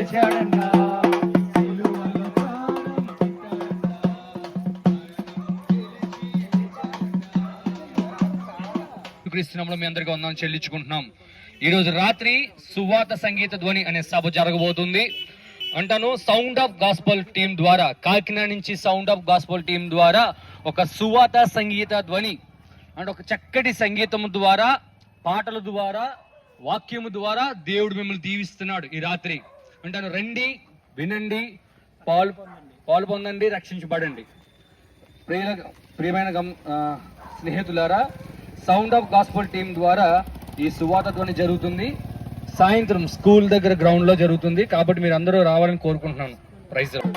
లేచాడంట క్రీస్తునంలో మీ అందరికీ వందనం చెల్లించుకుంటున్నాం. ఈరోజు రాత్రి సువాత సంగీత ధ్వని అనే సభ జరగబోతుంది. అంటాను సౌండ్ ఆఫ్ గాస్పల్ టీం ద్వారా కాకినాడ నుంచి సౌండ్ ఆఫ్ గాస్పల్ టీం ద్వారా ఒక సువాత సంగీత ధ్వని అంటే ఒక చక్కటి సంగీతం ద్వారా పాటల ద్వారా వాక్యము ద్వారా దేవుడు మిమ్మల్ని దీవిస్తున్నాడు ఈ రాత్రి. అంటాను రండి వినండి పాలు పాలు పొందండి రక్షించబడండి. ప్రియ ప్రియమైన గమ్- స్నేహితులారా సౌండ్ ఆఫ్ గాస్పల్ టీం ద్వారా ఈ సువాత ధ్వని జరుగుతుంది. సాయంత్రం స్కూల్ దగ్గర గ్రౌండ్లో జరుగుతుంది. కాబట్టి మీరు అందరూ రావాలని కోరుకుంటున్నాను. ప్రైజ్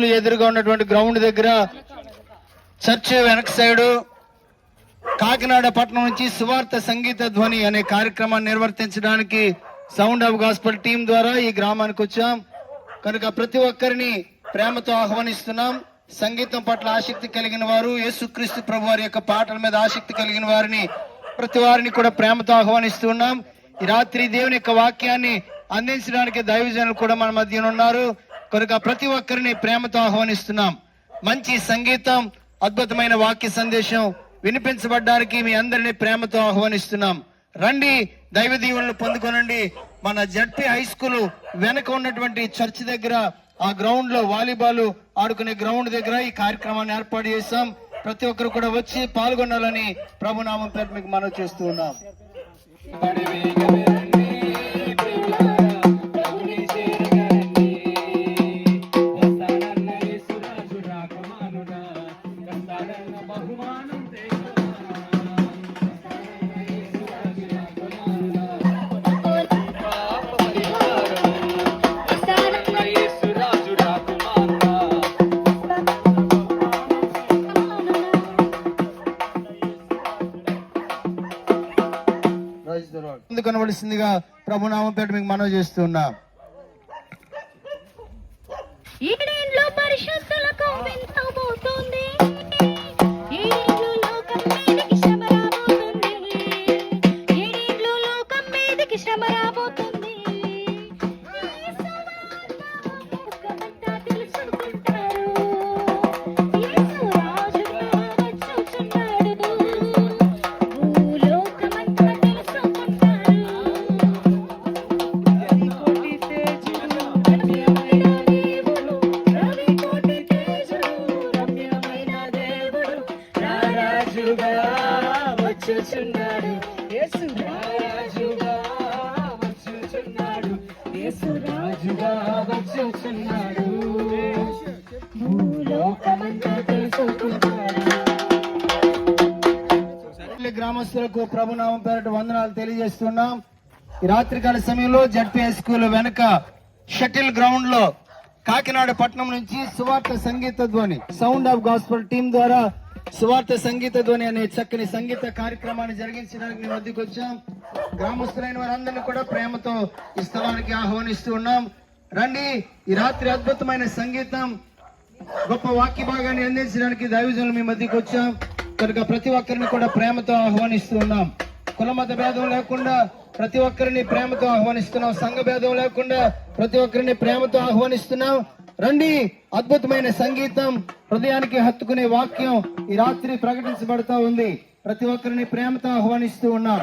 స్కూల్ ఎదురుగా ఉన్నటువంటి గ్రౌండ్ దగ్గర చర్చ్ వెనక సైడు కాకినాడ పట్టణం నుంచి సువార్త సంగీత ధ్వని అనే కార్యక్రమాన్ని నిర్వర్తించడానికి సౌండ్ ఆఫ్ గాస్పల్ టీం ద్వారా ఈ గ్రామానికి వచ్చాం. కనుక ప్రతి ఒక్కరిని ప్రేమతో ఆహ్వానిస్తున్నాం. సంగీతం పట్ల ఆసక్తి కలిగిన వారు యేసుక్రీస్తు ప్రభు వారి యొక్క పాటల మీద ఆసక్తి కలిగిన వారిని ప్రతి వారిని కూడా ప్రేమతో ఆహ్వానిస్తున్నాం. ఈ రాత్రి దేవుని యొక్క వాక్యాన్ని అందించడానికి దైవజనులు కూడా మన మధ్యన ఉన్నారు. కనుక ప్రతి ఒక్కరిని ప్రేమతో ఆహ్వానిస్తున్నాం. మంచి సంగీతం అద్భుతమైన వాక్య సందేశం వినిపించబడ్డానికి మీ అందరినీ ప్రేమతో ఆహ్వానిస్తున్నాం. రండి దైవ దీవులను పొందుకోనండి. మన జడ్పీ హై స్కూల్ వెనక ఉన్నటువంటి చర్చ్ దగ్గర ఆ గ్రౌండ్లో వాలీబాల్ ఆడుకునే గ్రౌండ్ దగ్గర ఈ కార్యక్రమాన్ని ఏర్పాటు చేశాం. ప్రతి ఒక్కరు కూడా వచ్చి పాల్గొనాలని ప్రభునామం పేరు మీకు మనవి చేస్తూ కనబడిసిందిగా ప్రభునామం పేట మీకు మనవి చేస్తున్నా. పరిశుద్ధులకు రాజుగా వచ్చుచున్నాడు యేసు రాజుగా వచ్చుచున్నాడు యేసు రాజుగా వచ్చుచున్నాడు భూలోకమంతా తెలుసుకుంటాడు గ్రామస్తులకు ప్రభునామం పేరట వందనాలు తెలియజేస్తున్నాం. ఈ రాత్రికాల సమయంలో జడ్పీ స్కూల్ వెనక షటిల్ గ్రౌండ్లో కాకినాడ పట్నం నుంచి సువార్త సంగీత ధ్వని సౌండ్ ఆఫ్ గాస్పల్ టీం ద్వారా సువార్త సంగీత ధ్వని అనే చక్కని సంగీత కార్యక్రమాన్ని జరిగించడానికి మేము వద్దకు వచ్చాం. గ్రామస్తులైన వారందరినీ కూడా ప్రేమతో ఈ స్థలానికి ఆహ్వానిస్తూ ఉన్నాం. రండి ఈ రాత్రి అద్భుతమైన సంగీతం గొప్ప వాక్య భాగాన్ని అందించడానికి దైవజనులు మీ మధ్యకి వచ్చాం. కనుక ప్రతి ఒక్కరిని కూడా ప్రేమతో ఆహ్వానిస్తూ ఉన్నాం. కుల మత భేదం లేకుండా ప్రతి ఒక్కరిని ప్రేమతో ఆహ్వానిస్తున్నాం. సంఘ భేదం లేకుండా ప్రతి ఒక్కరిని ప్రేమతో ఆహ్వానిస్తున్నాం. రండి. అద్భుతమైన సంగీతం హృదయానికి హత్తుకునే వాక్యం ఈ రాత్రి ప్రకటించబడతా ఉంది. ప్రతి ఒక్కరిని ప్రేమతో ఆహ్వానిస్తూ ఉన్నాం.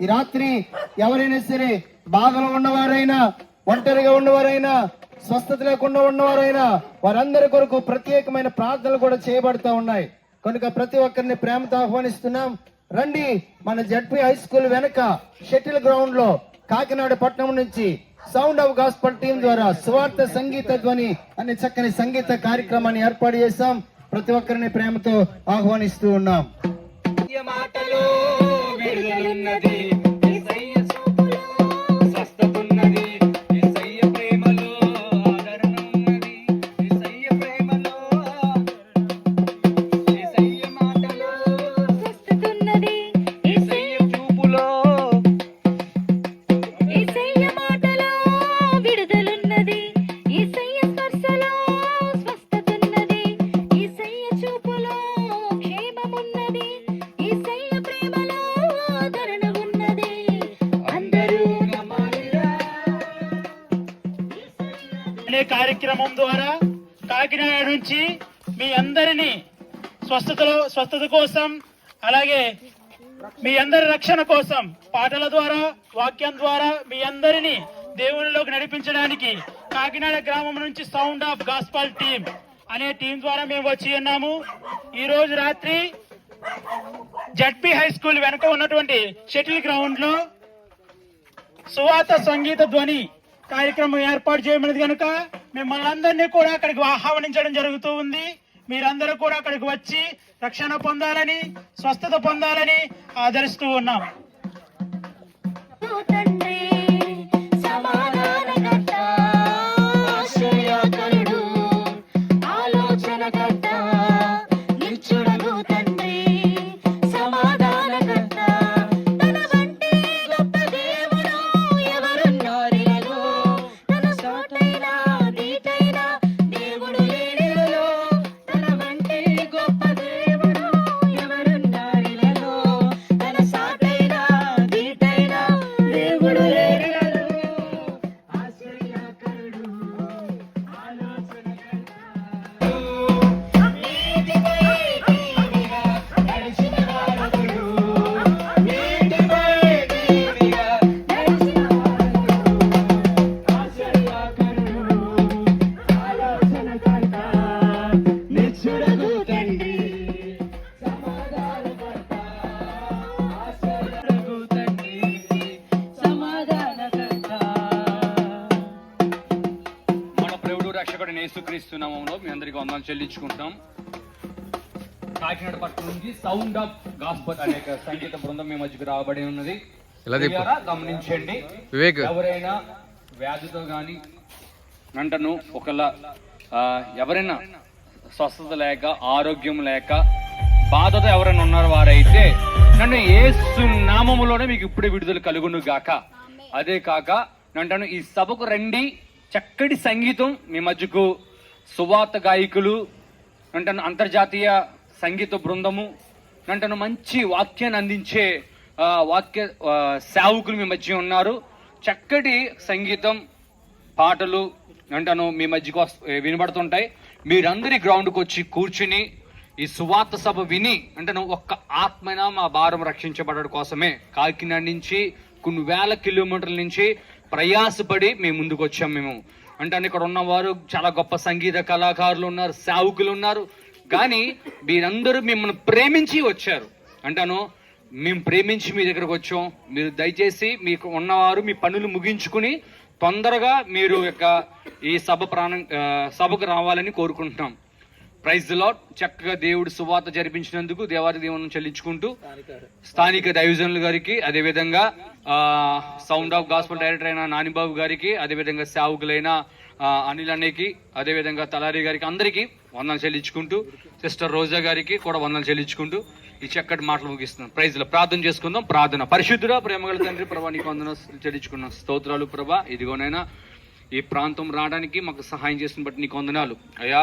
ఈ రాత్రి ఎవరైనా సరే బాధలో ఉన్నవారైనా ఒంటరిగా ఉన్నవారైనా స్వస్థత లేకుండా ఉన్నవారైనా వారందరి కొరకు ప్రత్యేకమైన ప్రార్థనలు కూడా చేయబడతా ఉన్నాయి. కనుక ప్రతి ఒక్కరిని ప్రేమతో ఆహ్వానిస్తున్నాం. రండి. మన జడ్పీ హై స్కూల్ వెనక షటిల్ గ్రౌండ్లో కాకినాడ పట్టణం నుంచి సౌండ్ ఆఫ్ గాస్పల్ టీం ద్వారా స్వార్థ సంగీత ధ్వని అనే చక్కని సంగీత కార్యక్రమాన్ని ఏర్పాటు చేశాం. ప్రతి ఒక్కరిని ప్రేమతో ఆహ్వానిస్తూ ఉన్నాం. మాటలు కార్యక్రమం ద్వారా కాకినాడ నుంచి మీ అందరినీ స్వస్థతలో స్వస్థత కోసం అలాగే మీ అందరి రక్షణ కోసం పాటల ద్వారా వాక్యం ద్వారా మీ అందరినీ దేవునిలోకి నడిపించడానికి కాకినాడ గ్రామం నుంచి సౌండ్ ఆఫ్ గాస్పాల్ టీం అనే టీం ద్వారా మేము వచ్చి ఉన్నాము. ఈ రోజు రాత్రి జడ్పి హై స్కూల్ వెనక ఉన్నటువంటి షటిల్ గ్రౌండ్లో సువాత సంగీత ధ్వని కార్యక్రమం ఏర్పాటు చేయమన్నది కనుక మిమ్మల్ని అందరినీ కూడా అక్కడికి ఆహ్వానించడం జరుగుతూ ఉంది. మీరందరూ కూడా అక్కడికి వచ్చి రక్షణ పొందాలని స్వస్థత పొందాలని ఆదరిస్తూ ఉన్నాం. ఆలోచన మీ అందరికీ వందనాలు చెల్లించుకుంటున్నాం కాకినాడ పట్టణం నుంచి సౌండ్ ఆఫ్ గాస్పల్ అనే సంగీత బృందం మీ మధ్యకు రాబడి ఉన్నది. గమనించండి. వివేక్. ఎవరైనా వ్యాధితో గాని అంటను ఒకలా ఎవరైనా స్వస్థత లేక ఆరోగ్యం లేక బాధతో ఎవరైనా ఉన్నారు వారైతే నన్ను ఏసు నామములోనే మీకు ఇప్పుడే విడుదల కలుగును గాక. అదే కాక అంటాను ఈ సభకు రండి. చక్కటి సంగీతం మీ మధ్యకు సువాత గాయకులు నంటను అంతర్జాతీయ సంగీత బృందము నంటను మంచి వాక్యాన్ని అందించే వాక్య సేవకులు మీ మధ్య ఉన్నారు. చక్కటి సంగీతం పాటలు అంటాను మీ మధ్యకు వినబడుతుంటాయి. మీరందరి గ్రౌండ్కి వచ్చి కూర్చుని ఈ సువార్త సభ విని అంటాను ఒక్క ఆత్మైన మా భారం రక్షించబడడం కోసమే కాకినాడ నుంచి కొన్ని వేల కిలోమీటర్ల నుంచి ప్రయాసపడి మేము ముందుకు వచ్చాం మేము. అంటే ఇక్కడ ఉన్నవారు చాలా గొప్ప సంగీత కళాకారులు ఉన్నారు సేవకులు ఉన్నారు. కానీ మీరందరూ మిమ్మల్ని ప్రేమించి వచ్చారు. అంటాను మేము ప్రేమించి మీ దగ్గరకు వచ్చాం. మీరు దయచేసి మీకు ఉన్నవారు మీ పనులు ముగించుకుని తొందరగా మీరు యొక్క ఈ సభ ప్రాణం సభకు రావాలని కోరుకుంటున్నాం. ప్రైజ్ లాట్ చక్కగా దేవుడు సువాత జరిపించినందుకు దేవాది దేవుని చెల్లించుకుంటూ స్థానిక దైవజనులు గారికి అదేవిధంగా సౌండ్ ఆఫ్ గాస్పల్ డైరెక్టర్ అయిన నానిబాబు గారికి అదేవిధంగా సేవకులైన అనిల్ అన్నయ్యకి అదేవిధంగా తలారి గారికి అందరికీ వందలు చెల్లించుకుంటూ సిస్టర్ రోజా గారికి కూడా వందలు చెల్లించుకుంటూ ఈ చక్కటి మాటలు ముగిస్తున్నాం. ప్రైజ్లో ప్రార్థన చేసుకుందాం. ప్రార్థన పరిశుద్ధుడా ప్రేమగల తండ్రి ప్రభా నీకు వందన చెల్లించుకున్నాం. స్తోత్రాలు ప్రభా. ఇదిగోనైనా ఈ ప్రాంతం రావడానికి మాకు సహాయం చేసిన బట్టి నీకు వందనాలు. అయ్యా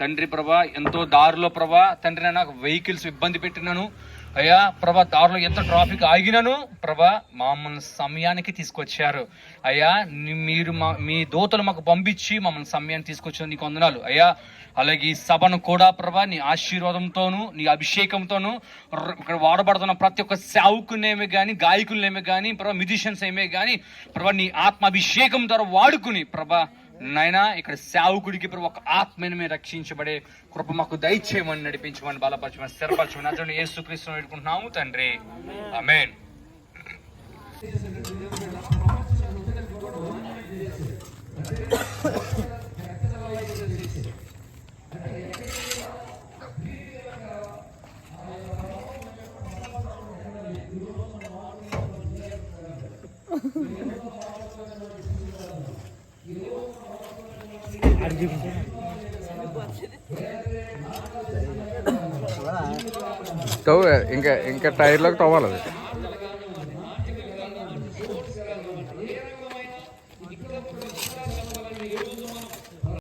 తండ్రి ప్రభా ఎంతో దారిలో ప్రభా తండ్రి నాకు వెహికల్స్ ఇబ్బంది పెట్టినాను. అయ్యా ప్రభా దారిలో ఎంత ట్రాఫిక్ ఆగినాను ప్రభా మమ్మల్ని సమయానికి తీసుకొచ్చారు. అయ్యా మీరు మా మీ దోతలు మాకు పంపించి మమ్మల్ని సమయాన్ని తీసుకొచ్చిన నీకు వందనాలు. అయ్యా అలాగే ఈ సభను కూడా ప్రభా నీ ఆశీర్వాదంతోనూ నీ అభిషేకంతోను ఇక్కడ వాడబడుతున్న ప్రతి ఒక్క సేవకునేమే కానీ గాయకులనేమే కానీ ప్రభా మ్యూజిషియన్స్ ఏమే కానీ ప్రభా నీ ఆత్మ అభిషేకం ద్వారా వాడుకుని ప్రభా నాయనా ఇక్కడ సేవకుడికి ఒక ఆత్మని మేము రక్షించబడే కృప మాకు దయచేయమని నడిపించమని బలపరచమని స్థిరపరచమని అతను ఏసుక్రీస్తును వేడుకుంటున్నాము తండ్రి. అమేన్ Thank ఇంకా ఇంకా టైర్లోకి తవ్వాలి అది